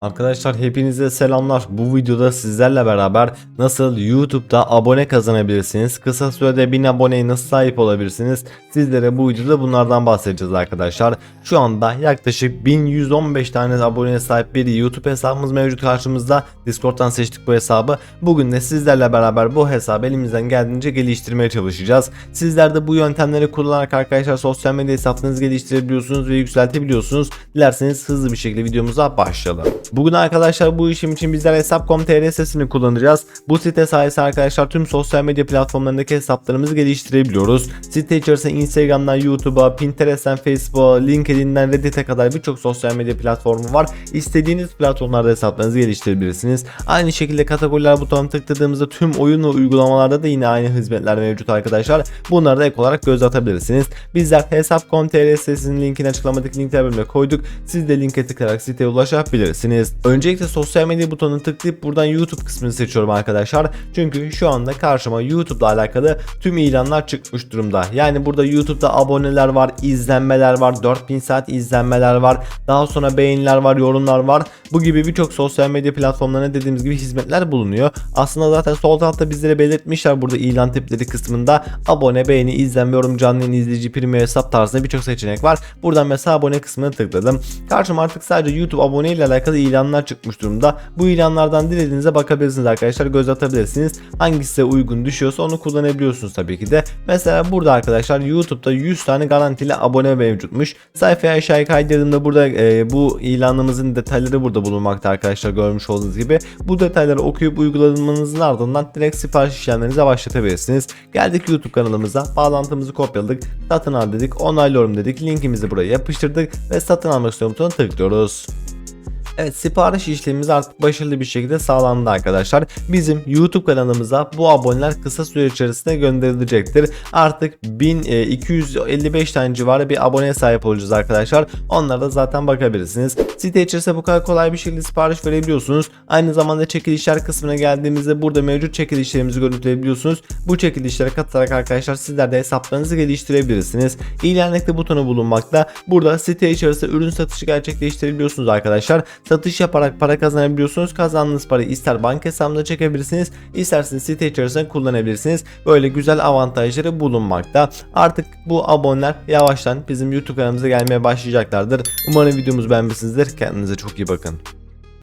Arkadaşlar hepinize selamlar. Bu videoda sizlerle beraber nasıl YouTube'da abone kazanabilirsiniz, kısa sürede 1000 aboneye nasıl sahip olabilirsiniz sizlere bu videoda bunlardan bahsedeceğiz arkadaşlar. Şu anda yaklaşık 1115 tane aboneye sahip bir YouTube hesabımız mevcut karşımızda. Discord'dan seçtik bu hesabı. Bugün de sizlerle beraber bu hesabı elimizden geldiğince geliştirmeye çalışacağız. Sizler de bu yöntemleri kullanarak arkadaşlar sosyal medya hesaplarınızı geliştirebiliyorsunuz ve yükseltebiliyorsunuz. Dilerseniz hızlı bir şekilde videomuza başlayalım. Bugün arkadaşlar bu işim için bizler Hesap.com.tr sitesini kullanacağız. Bu site sayesinde arkadaşlar tüm sosyal medya platformlarındaki hesaplarımızı geliştirebiliyoruz. Site içerisinde Instagram'dan YouTube'a, Pinterest'ten Facebook'a, LinkedIn'den Reddit'e kadar birçok sosyal medya platformu var. İstediğiniz platformlarda hesaplarınızı geliştirebilirsiniz. Aynı şekilde kategoriler butonuna tıkladığımızda tüm oyun ve uygulamalarda da yine aynı hizmetler mevcut arkadaşlar. Bunları da ek olarak göz atabilirsiniz. Bizler Hesap.com.tr sitesinin linkini açıklamadaki linkler bölümüne koyduk. Siz de linke tıklayarak siteye ulaşabilirsiniz. Öncelikle sosyal medya butonunu tıklayıp buradan YouTube kısmını seçiyorum arkadaşlar. Çünkü şu anda karşıma YouTube'la alakalı tüm ilanlar çıkmış durumda. Yani burada YouTube'da aboneler var, izlenmeler var, 4000 saat izlenmeler var. Daha sonra beğeniler var, yorumlar var. Bu gibi birçok sosyal medya platformlarına dediğimiz gibi hizmetler bulunuyor. Aslında zaten sol tarafta bizlere belirtmişler burada ilan tipleri kısmında abone, beğeni, izlenme, yorum, canlı yayın, izleyici, primi hesap tarzında birçok seçenek var. Buradan mesela abone kısmına tıkladım. Karşıma artık sadece YouTube abone ile alakalı ilanlar çıkmış durumda. Bu ilanlardan dilediğinize bakabilirsiniz arkadaşlar. Göz atabilirsiniz. Hangisi size uygun düşüyorsa onu kullanabiliyorsunuz tabii ki de. Mesela burada arkadaşlar YouTube'da 100 tane garantili abone mevcutmuş. Sayfaya aşağıya kaydırdığımda burada e, bu ilanımızın detayları burada bulunmakta arkadaşlar görmüş olduğunuz gibi. Bu detayları okuyup uygulamanızın ardından direkt sipariş işlemlerinize başlatabilirsiniz. Geldik YouTube kanalımıza. Bağlantımızı kopyaladık. Satın al dedik. Onaylıyorum dedik. Linkimizi buraya yapıştırdık ve satın almak istiyorum butonuna tıklıyoruz. Evet sipariş işlemimiz artık başarılı bir şekilde sağlandı arkadaşlar. Bizim YouTube kanalımıza bu aboneler kısa süre içerisinde gönderilecektir. Artık 1255 tane civarı bir aboneye sahip olacağız arkadaşlar. Onlara da zaten bakabilirsiniz. Site içerisinde bu kadar kolay bir şekilde sipariş verebiliyorsunuz. Aynı zamanda çekilişler kısmına geldiğimizde burada mevcut çekilişlerimizi görüntüleyebiliyorsunuz. Bu çekilişlere katılarak arkadaşlar sizler de hesaplarınızı geliştirebilirsiniz. İlan ekle butonu bulunmakta. Burada site içerisinde ürün satışı gerçekleştirebiliyorsunuz arkadaşlar. Satış yaparak para kazanabiliyorsunuz. Kazandığınız parayı ister banka hesabına çekebilirsiniz, isterseniz site içerisinde kullanabilirsiniz. Böyle güzel avantajları bulunmakta. Artık bu aboneler yavaştan bizim YouTube kanalımıza gelmeye başlayacaklardır. Umarım videomuzu beğenmişsinizdir. Kendinize çok iyi bakın.